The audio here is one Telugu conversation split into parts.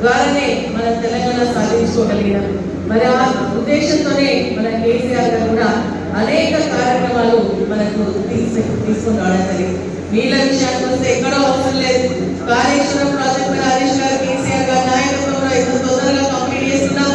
ద్వారానే మన తెలంగాణ సాధించుకోగలిగినాం. మరి ఆ ఉద్దేశంతోనే మన కేసీఆర్ గారు కూడా అనేక కార్యక్రమాలు మనకు తీసు తీసుకుని రావడం జరిగింది. నీళ్ళ విషయానికి వస్తే ఎక్కడో అవసరం లేదు. కాళేశ్వరం ప్రాజెక్ట్ హరీష్ గారు కేసీఆర్ గారి నాయకత్వంలో ఎంత తొందరగా కంప్లీట్ చేస్తున్నాం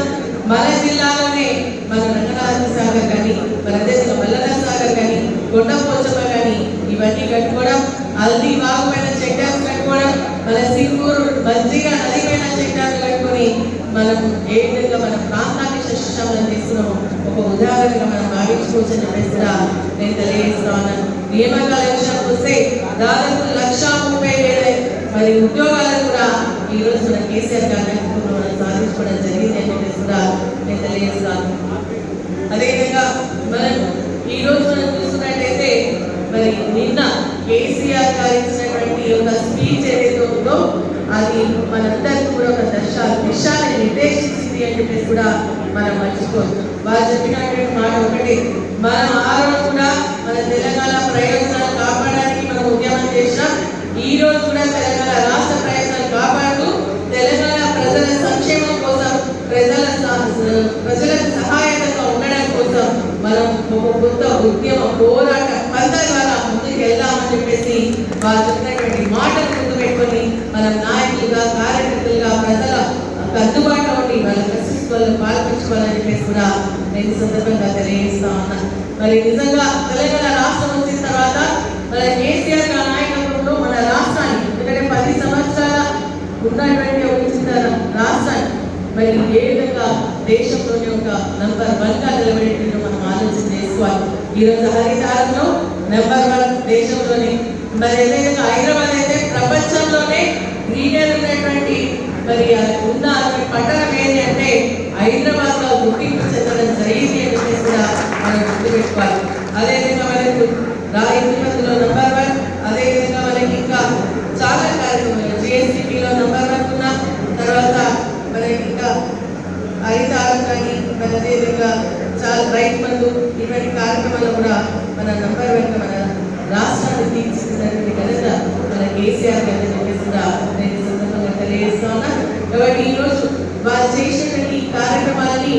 మన జిల్లాలోనే మన రంగనాథ సాగర్ కానీ మన దేశంలో మల్లన సాగర్ కానీ కొండపోచమ్మ కానీ ఇవన్నీ కట్టుకోవడం హల్దీ వాగు పైన చెక్ డ్యామ్స్ కట్టుకోవడం మన సింగూరు మంచిగా నది పైన చెక్ డ్యామ్స్ కట్టుకొని మనం ఏ విధంగా మన ప్రాంతాన్ని శిక్షామలం తీసుకున్నాం ఒక ఉదాహరణగా మనం భావించుకోవచ్చు అని చెప్పేసి కూడా నేను తెలియజేస్తా ఉన్నాను నియామకాల విషయానికి వస్తే దాదాపు లక్ష ముప్పై వేల మరి ఉద్యోగాలు కూడా ఈ రోజు మన కేసీఆర్ గారి మనం సాధించుకోవడం జరిగింది అని చెప్పేసి కూడా నేను తెలియజేస్తాను అదేవిధంగా మనం ఈ రోజు మనం చూసుకున్నట్టయితే మరి నిన్న కేసీఆర్ గారు ఇచ్చినటువంటి ఒక స్పీచ్ ఏదైతే ఉందో అది మనంతా ఉద్దేశించింది అని చెప్పేసి కూడా మనం మర్చిపోదు వారు చెప్పినటువంటి మాట ఒకటి మనం ఆ రోజు కూడా మన తెలంగాణ ప్రయోజనాలు కాపాడడానికి మనం ఉద్యమం చేసినాం ఈ రోజు కూడా తెలంగాణ రాష్ట్ర ప్రయోజనాలు కాపాడుతూ తెలంగాణ ప్రజల సంక్షేమం కోసం ప్రజల ప్రజలకు సహాయకంగా ఉండడం కోసం మనం ఒక కొత్త ఉద్యమ పోరాట పంత ద్వారా ముందుకు వెళ్దామని చెప్పేసి వారు చెప్పినటువంటి మాటలు గుర్తు పెట్టుకొని మనం నాయకులుగా కార్యకర్తలుగా ప్రజల అందుబాటులో ఉండి వాళ్ళ చెప్పేసి కూడా నేను సందర్భంగా తెలియజేస్తా ఉన్నా. మరి నిజంగా తెలంగాణ రాష్ట్రం వచ్చిన తర్వాత మన కేసీఆర్ గారి నాయకత్వంలో మన రాష్ట్రాన్ని ఎందుకంటే పది సంవత్సరాల ఉన్నటువంటి ఒక రాష్ట్రాన్ని మరి ఏ విధంగా దేశంలోనే ఒక నంబర్ వన్గా నిలబడేటట్టు మనం ఆలోచన చేసుకోవాలి. ఈరోజు హరితారంలో నెంబర్ వన్ దేశంలోనే మరి ఏదైతే హైదరాబాద్ అయితే ప్రపంచంలోనే గ్రీనర్ ఉన్నటువంటి మరి ఉన్న పట్టణం ఏది అంటే హైదరాబాద్లో గుర్తింపు చెందడం జరిగింది అని చెప్పేసి కూడా మనం గుర్తుపెట్టుకోవాలి. అదేవిధంగా మనకు రాయితీలో నంబర్ వన్ అదేవిధంగా మనకి ఇంకా చాలా కార్యక్రమాలు జిఎస్టిపిలో నంబర్ వన్ ఉన్నాం తర్వాత మనకి ఇంకా ఐదు ఆరు కానీ మన అదేవిధంగా చాలా రైతు బంధు ఇటువంటి కార్యక్రమాలు కూడా మన నంబర్ వన్ మన రాష్ట్రాన్ని తీర్చిదిద్దినటువంటి ఘనత మన కేసీఆర్ గారు చెప్పేసి కూడా నేను సందర్భంగా తెలియజేస్తా ఉన్నా. కాబట్టి ఈరోజు వారు చేసినటువంటి కార్యక్రమాలని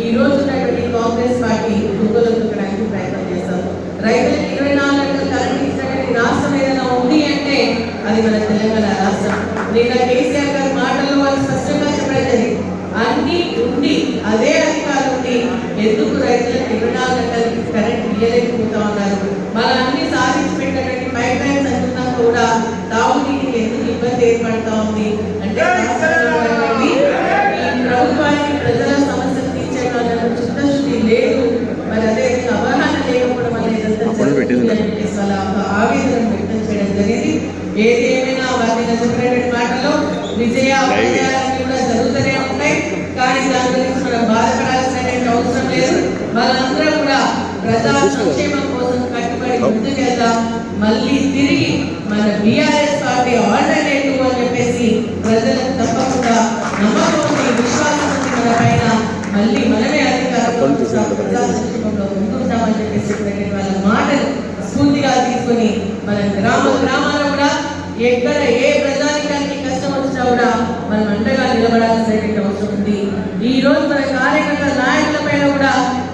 ఈ రోజు ఉన్నటువంటి కాంగ్రెస్ పార్టీ తుంగలో ప్రయత్నం చేస్తారు రైతులకు ఇరవై నాలుగు గంటలు కరెంట్ ఇచ్చినటువంటి రాష్ట్రం ఏదైనా ఉంది అంటే అది మన తెలంగాణ రాష్ట్రం. నిన్న కేసీఆర్ గారి మాటల్లో వాళ్ళు స్పష్టంగా చెప్పడం అన్ని ఉండి అదే అధికారులు ఉండి ఎందుకు రైతులకు ఇరవై నాలుగు గంటలకి కరెంట్ ఇవ్వలేకపోతా ఉన్నారు? మన అన్ని సాధించి పెట్టినటువంటి పైప్ లైన్స్ అనుకున్నా కూడా తాగునీటికి ఎందుకు ఇబ్బంది ఏర్పడతా ఉంది? అంటే రాష్ట్రంలో ఉన్నటువంటి ఈ ప్రభుత్వానికి ప్రజల సమస్యలు తీర్చేయడం చిత్తశుద్ధి లేదు మరి అదే అవగాహన లేకపోవడం వల్ల ఇదంతా జరుగుతుంది అని చెప్పేసి వాళ్ళ ఒక ఆవేదన వ్యక్తం చేయడం జరిగింది ఏది వారిని చెప్పినటువంటి మాటలో విజయ అపజయాలన్నీ కూడా జరుగుతూనే ఉంటాయి కానీ దాని గురించి మనం బాధపడాల్సినటువంటి అవసరం లేదు. వాళ్ళందరూ కూడా ప్రజా సంక్షేమం కోసం కట్టుబడి ముందుకెళ్దాం మళ్ళీ తిరిగి మన బీఆర్ఎస్ పార్టీ ఆల్టర్నేటివ్ అని చెప్పేసి ప్రజలకు తప్పకుండా నమ్మకం విశ్వాసం మన పైన మళ్ళీ మనమే అధికారంలో ప్రజా సంక్షేమంలో ముందుంటామని చెప్పేసి వాళ్ళ మాటలు స్ఫూర్తిగా తీసుకొని మన గ్రామ గ్రామాల్లో కూడా ఎక్కడ ఏ ప్రజానికానికి కష్టం వచ్చినా కూడా మనం అండగా నిలబడాల్సిన అవసరం ఉంది. ఈ రోజు మన కార్యకర్త నాయకుల పైన కూడా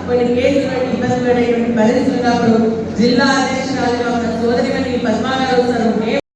కొన్ని కేసులు ఇబ్బంది పడేటువంటి పరిస్థితులు ఉన్నప్పుడు జిల్లా అధ్యక్షురాలుగా ఉన్న సోదరిమణి పద్మాగారు సార్